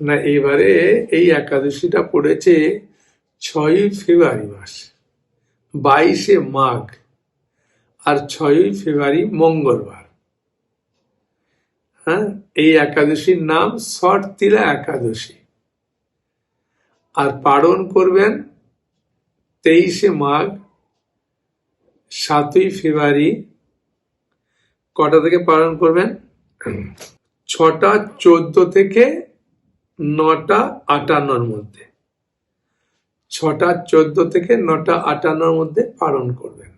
না, এবারে এই একাদশীটা পড়েছে ছয়ই ফেব্রুয়ারি মাস, বাইশে মাঘ আর ছয়ই ফেব্রুয়ারি মঙ্গলবার। হ্যাঁ এই একাদশীর নাম শর্তিলা একাদশী। আর পালন করবেন তেইশে মাঘ, সাতই ফেব্রুয়ারি, কটা থেকে পালন করবেন? ছটা চোদ্দ থেকে নটা আটান্নর মধ্যে। ছটা চোদ্দ থেকে নটা আটান্নর মধ্যে পালন করবেন।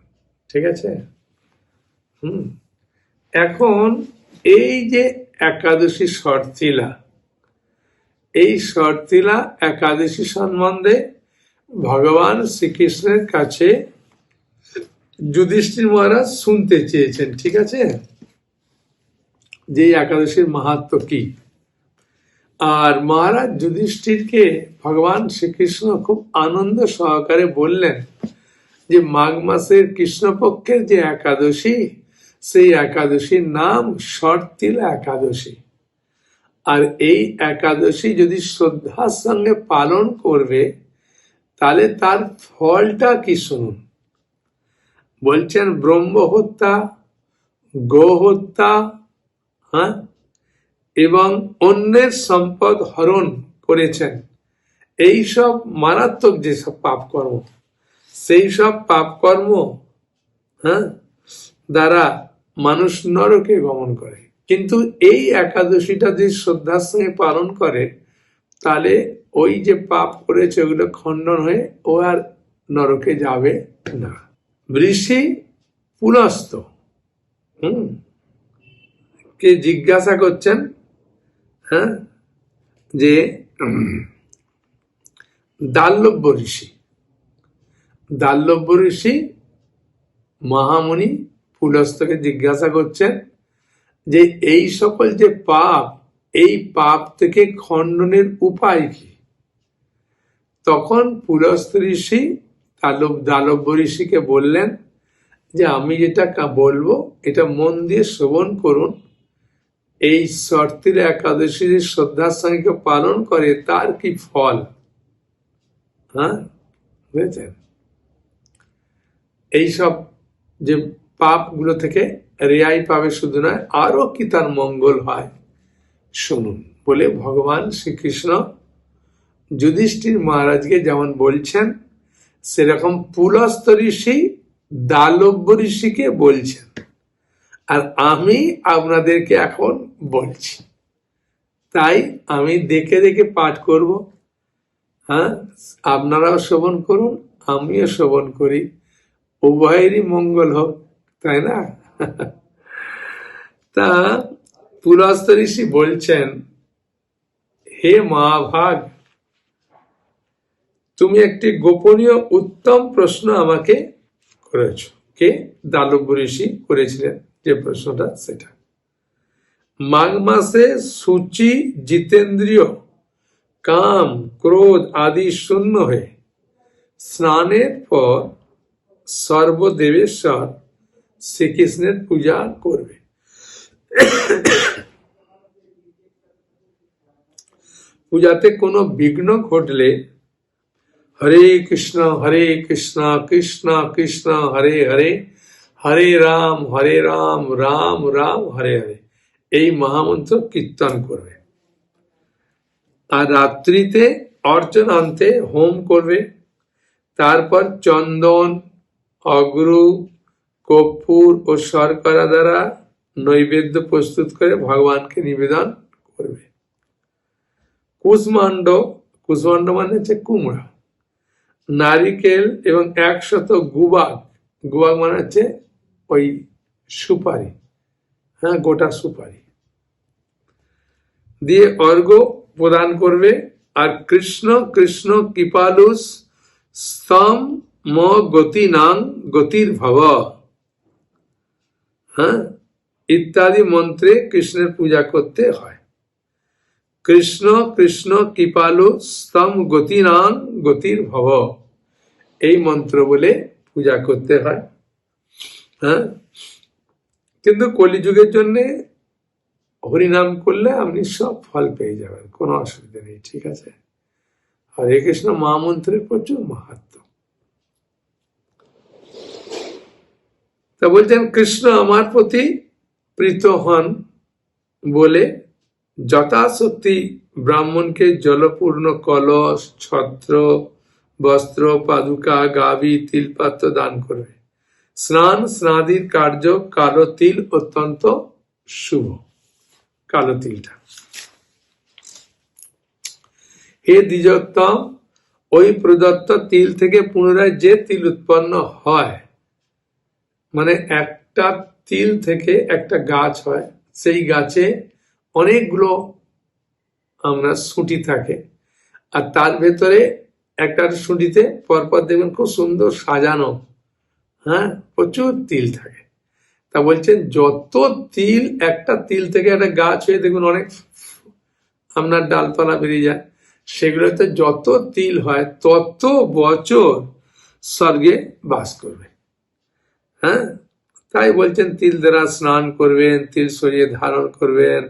ঠিক আছে? হুম। এখন এই যে একাদশী শর্তিলা, এই শর্তিলা একাদশী সম্বন্ধে ভগবান শ্রীকৃষ্ণের কাছে যুধিষ্ঠির মহারাজ শুনতে চেয়েছেন, ঠিক আছে? যে একাদশীর মাহাত্ম কি? আর মহারাজ যুধিষ্ঠিরকে ভগবান শ্রীকৃষ্ণ খুব আনন্দ সহকারে বললেন যে মাঘ মাসের কৃষ্ণপক্ষের যে একাদশী, সেই একাদশীর নাম শর্তিলা একাদশী। আর এই একাদশী যদি শ্রদ্ধার সঙ্গে পালন করবে, তাহলে তার ফলটা কি শুনুন? বলছেন ব্রহ্ম হত্যা গো হত্যা হ্যাঁ? এবং অন্যের সম্পদ হরণ করেছেন। এই সব মারাত্মক যেসব পাপ কর্ম সেই সব পাপ কর্ম হ্যাঁ দ্বারা মানুষ নরকে গমন করে। কিন্তু এই একাদশীটা যদি শ্রদ্ধার সঙ্গে পালন করে, তাহলে ওই যে পাপ করেছে, ওগুলো খণ্ডন হয়ে ও আর নরকে যাবে না। ঋষি পুনস্ত, হুম, কে জিজ্ঞাসা করছেন হ্যাঁ? যে, দাল্লব্য ঋষি। দাল্লব্য ঋষি মহামুনি পুলস্তকে জিজ্ঞাসা করছেন যে, এই সকল যে পাপ, এই পাপ থেকে খণ্ডনের উপায় কি? তখন পুলস্ত ঋষি দালব, দালব্য ঋষিকে বললেন যে, আমি যেটা বলব, এটা মন দিয়ে শ্রবণ করুন। এই শর্তির একাদশী যে শ্রদ্ধার সঙ্গে পালন করে, তার কি ফল? হ্যাঁ? বুঝেছেন? এইসব যে পাপগুলো থেকে রেয়াই পাবে শুধু নয় আরও কি তার মঙ্গল হয়? শুনুন, বলে ভগবান শ্রীকৃষ্ণ যুধিষ্ঠির মহারাজকে যেমন বলছেন, সেরকম পুলস্ত ঋষি দালব্য ঋষিকে বলছেন। আর আমি আপনাদেরকে এখন বলছি। তাই আমি দেখে দেখে পাঠ করব। হ্যাঁ আপনারাও শ্রবণ করুন, আমিও শ্রবণ করি। উভয়েরই মঙ্গল হোক, তাই না? তা পুলস্ত ঋষি বলছেন, হে মহাভাগ, তুমি একটি গোপনীয় উত্তম প্রশ্ন আমাকে করেছ। কে? দালব্য ঋষি করেছিলেন। যে প্রশ্নটা সেটা মাঘ মাসে সূচি জিতেন্দ্রীয় কাম ক্রোধ আদি শূন্য হয়ে স্নানের পর সর্বদেবেশ্বর শ্রীকৃষ্ণের পূজা করবে পূজাতে কোনো বিঘ্ন ঘটলে হরে কৃষ্ণ হরে কৃষ্ণ কৃষ্ণ কৃষ্ণ হরে হরে হরে রাম হরে রাম রাম রাম, হরে হরে। এই মহামন্ত্র কীর্তন করবে। আর রাত্রিতে অর্চনান্তে হোম করবে। তারপর চন্দন, অগ্রু, কর্পূর ও শর্করা দ্বারা নৈবেদ্য প্রস্তুত করে ভগবানকে নিবেদন করবে। কুষ্মাণ্ড কুষ্মাণ্ড মানে হচ্ছে কুমড়া। নারিকেল এবং একশত গুবাগ গুবাগ মানে হচ্ছে ওই সুপারি হ্যাঁ গোটা সুপারি। দিয়ে অর্ঘ প্রদান করবে আর কৃষ্ণ কৃষ্ণ কৃপালুস স্তম ম গতি নাং গতির ভব। হ্যাঁ ইত্যাদি মন্ত্রে কৃষ্ণের পূজা করতে হয়। কৃষ্ণ কৃষ্ণ কৃপালু স্তম গতিনাং গতির ভব। এই মন্ত্র বলে পূজা করতে হয়। হ্যাঁ? কিন্তু কলিযুগের জন্যে হরিনাম করলে আপনি সব ফল পেয়ে যাবেন, কোনো অসুবিধা নেই, ঠিক আছে? হরে কৃষ্ণ, মহামন্ত্রের প্রচুর মাহাত্ম। তা বলছেন, কৃষ্ণ আমার প্রতি প্রীত হন বলে যথাসত্যি ব্রাহ্মণকে জলপূর্ণ কলস, ছত্র, বস্ত্র, পাদুকা, গাভী, তিলপাত্র দান করবে স্নান স্নাদির কার্য কালো তিল অত্যন্ত শুভ। কালো তিলটা হে দ্বিজোত্তম, ওই প্রদত্ত তিল থেকে পুনরায় যে তিল উৎপন্ন হয় মানে একটা তিল থেকে একটা গাছ হয়, সেই গাছে অনেকগুলো আমরা সুটি থাকে, আর তার ভেতরে একটা সুটিতে পরপর দেখবেন খুব সুন্দর সাজানো হ্যাঁ? প্রচুর তিল থাকে। তা বলছেন, যত তিল, একটা তিল থেকে একটা গাছ হয়ে দেখুন অনেক আপনার ডালপালা বেরিয়ে যায়। সেগুলোতে যত তিল হয়, তত বছর স্বর্গে বাস করবে। হ্যাঁ? তাই বলছেন, তিল দ্বারা স্নান করবেন, তিল সরিয়ে ধারণ করবেন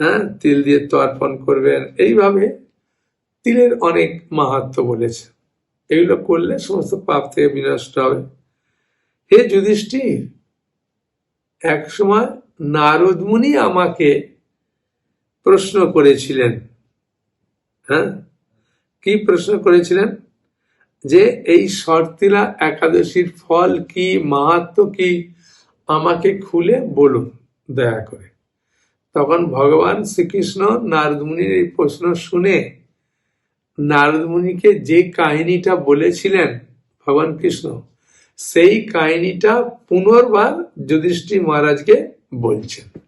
হ্যাঁ? তিল দিয়ে তর্পণ করবেন। এইভাবে তিলের অনেক মাহাত্ম বলেছে। এগুলো করলে সমস্ত পাপ থেকে বিনষ্ট হবে। হে যুধিষ্ঠির, এক সময় নারদ মুনি আমাকে প্রশ্ন করেছিলেন হ্যাঁ? কি প্রশ্ন করেছিলেন? যে এই শর্তিলা একাদশীর ফল কি মাহাত্ম কি, আমাকে খুলে বলুন দয়া করে। তখন ভগবান শ্রীকৃষ্ণ নারদমুনির এই প্রশ্ন শুনে নারদমুনিকে যে কাহিনীটা বলেছিলেন, ভগবান কৃষ্ণ সেই কাহিনীটা পুনর্বার যুধিষ্ঠির মহারাজকে বলছেন।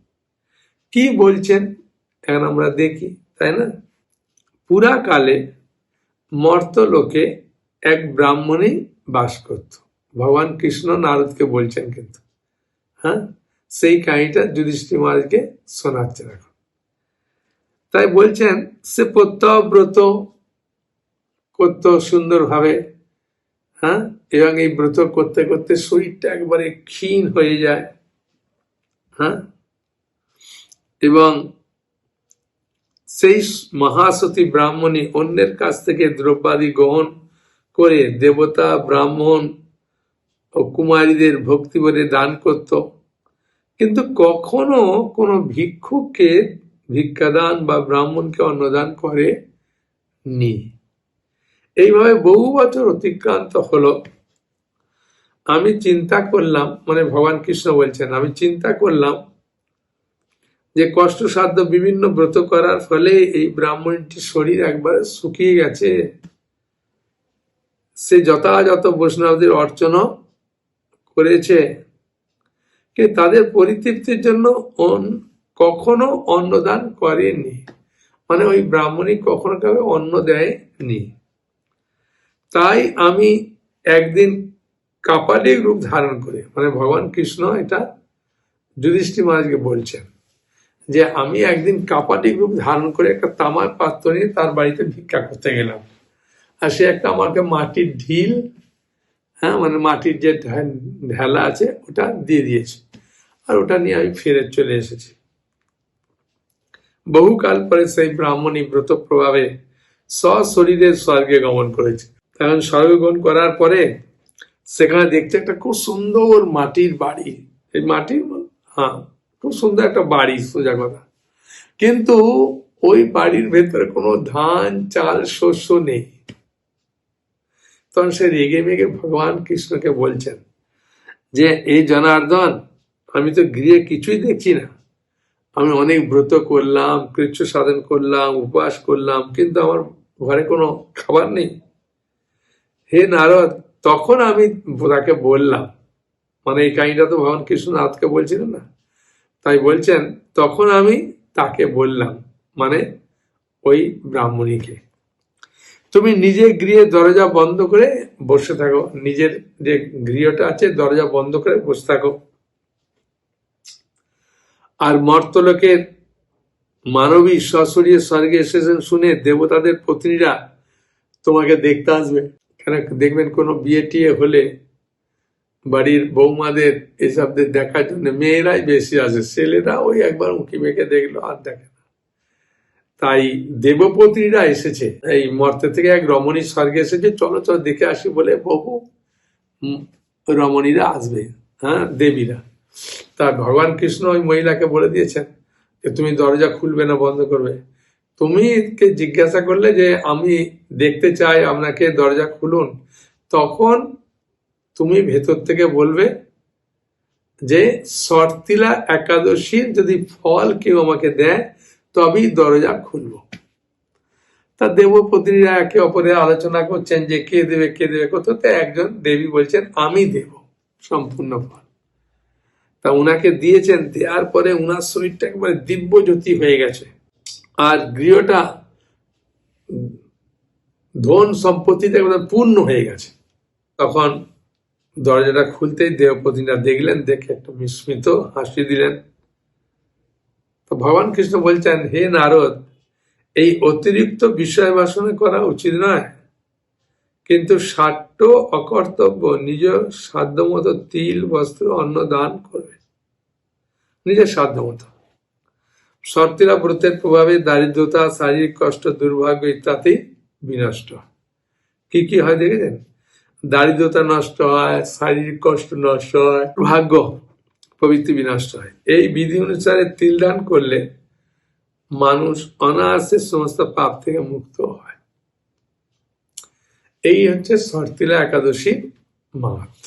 কি বলছেন? এখন আমরা দেখি, তাই না? পুরাকালে মর্তলোকে এক ব্রাহ্মণই বাস করত। ভগবান কৃষ্ণ নারদকে বলছেন কিন্তু। হ্যাঁ? সেই কাহিনীটা যুধিষ্ঠির মহারাজকে শোনাচ্ছে এখন তাই বলছেন, সে প্রত্যব্রত করত সুন্দরভাবে হ্যাঁ? এবং এই ব্রত করতে করতে শরীরটা একবারে ক্ষীণ হয়ে যায়। হ্যাঁ? এবং সেই মহাসতী ব্রাহ্মণী অন্যের কাছ থেকে দ্রব্যাদি গ্রহণ করে দেবতা, ব্রাহ্মণ ও কুমারীদের ভক্তি বলে দান করত। কিন্তু কখনো কোনো ভিক্ষুককে ভিক্ষাদান বা ব্রাহ্মণকে অন্নদান করে নি এইভাবে বহু বছর অতিক্রান্ত হলো। আমি চিন্তা করলাম মানে ভগবান কৃষ্ণ বলছেন, আমি চিন্তা করলাম যে কষ্টসাধ্য বিভিন্ন ব্রত করার ফলে এই ব্রাহ্মণটির শরীর একবারে শুকিয়ে গেছে। সে যথাযথ বৈষ্ণবদের অর্চনা করেছে। কিন্তু তাদের পরিতৃপ্তির জন্য কখনো অন্নদান করেনি মানে ওই ব্রাহ্মণী কখনো কাউকে অন্ন দেয়নি। তাই আমি একদিন কাপালিক রূপ ধারণ করে। মানে ভগবান কৃষ্ণ এটা যুধিষ্ঠি মহারাজকে বলছেন যে আমি একদিন কাপাটিক রূপ ধারণ করে একটা তামার পাত্র নিয়ে তার বাড়িতে ভিক্ষা করতে গেলাম। আর সে একটা আমাকে মাটির ঢিল হ্যাঁ মানে মাটির যে ঢেলা আছে, ওটা দিয়ে দিয়েছে। আর ওটা নিয়ে আমি ফিরে চলে এসেছি। বহুকাল পরে সেই ব্রাহ্মণী ব্রত প্রভাবে সশরীরে স্বর্গে গমন করেছে। তখন স্বর্গে করার পরে সেখানে দেখছে একটা খুব সুন্দর মাটির বাড়ি। এই মাটির হ্যাঁ খুব সুন্দর একটা বাড়ি, সোজা কথা। কিন্তু ওই বাড়ির ভেতরে কোনো ধান, চাল, শস্য নেই। তখন সে রেগে মেগে ভগবান কৃষ্ণকে বলছেন যে এই জনার্দন, আমি তো গৃহে কিছুই দেখছি না। আমি অনেক ব্রত করলাম, কৃচ্ছ সাধন করলাম, উপবাস করলাম, কিন্তু আমার ঘরে কোনো খাবার নেই। হে নারদ, তখন আমি তাকে বললাম মানে এই কাহিনীটা তো ভগবান কৃষ্ণ কৃষ্ণনাথকে বলছিলেন না? তাই বলছেন, তখন আমি তাকে বললাম মানে ওই ব্রাহ্মণীকে, তুমি নিজের গৃহে দরজা বন্ধ করে বসে থাকো, নিজের যে গৃহটা আছে দরজা বন্ধ করে বসে থাকো। আর মর্তলোকের মানবী সশরীয় স্বর্গে এসেছেন শুনে দেবতাদের প্রতিনিধিরা তোমাকে দেখতে আসবে। কেন দেখবেন কোনো বিয়ে টিয়ে হলে বাড়ির বৌমাদের এসবদের দেখার জন্য মেয়েরাই বেশি আসে। ছেলেরা ওই একবার উঁকি মেখে দেখল আর দেখে না। তাই দেবপত্নীরা এসেছে। এই মর্তে থেকে এক রমণী স্বর্গে এসেছে। চলো চলো, দেখে আসি বলে বহু রমণীরা আসবে হ্যাঁ দেবীরা। তা ভগবান কৃষ্ণ ওই মহিলাকে বলে দিয়েছেন যে, তুমি দরজা খুলবে না, বন্ধ করবে। তুমি জিজ্ঞাসা করলে যে আমি দেখতে চাই, আপনাকে দরজা খুলুন, তখন তুমি ভেতর থেকে বলবে যে শর্তিলা একাদশীর যদি ফল কেউ আমাকে দেয়, তবেই দরজা খুলবো। তা দেবপত্নীরা একে অপরে আলোচনা করছেন যে, কে দেবে কে দেবে? কত একজন দেবী বলছেন, আমি দেব, সম্পূর্ণ ফল। তা উনাকে দিয়েছেন, দেওয়ার পরে উনার শরীরটা একবারে দিব্য জ্যোতি হয়ে গেছে। আর গৃহটা ধন সম্পত্তিতে একবারে পূর্ণ হয়ে গেছে। তখন দরজাটা খুলতেই দেবপতিরা দেখলেন, দেখে একটু বিস্মিত হাসি দিলেন। তো ভগবান কৃষ্ণ বলছেন, হে নারদ, এই অতিরিক্ত বিষয় বাসনা করা উচিত নয়। কিন্তু সাট্য অকর্তব্য নিজ সাধ্যমতো তিল, বস্ত্র, অন্ন দান করবে। নিজের সাধ্যমতো। শর্তিরা ব্রতের প্রভাবে দারিদ্রতা, শারীরিক কষ্ট, দুর্ভাগ্য ইত্যাদি বিনষ্ট। কি কি হয় দেখেছেন? দারিদ্রতা নষ্ট হয়, শারীরিক কষ্ট নষ্ট হয় ভাগ্য প্রবৃত্তি বিনষ্ট হয়। এই বিধি অনুসারে তিল দান করলে মানুষ অনায়াসে সমস্ত পাপ থেকে মুক্ত হয়। এই হচ্ছে শর্তিলা একাদশী মাহাত্ম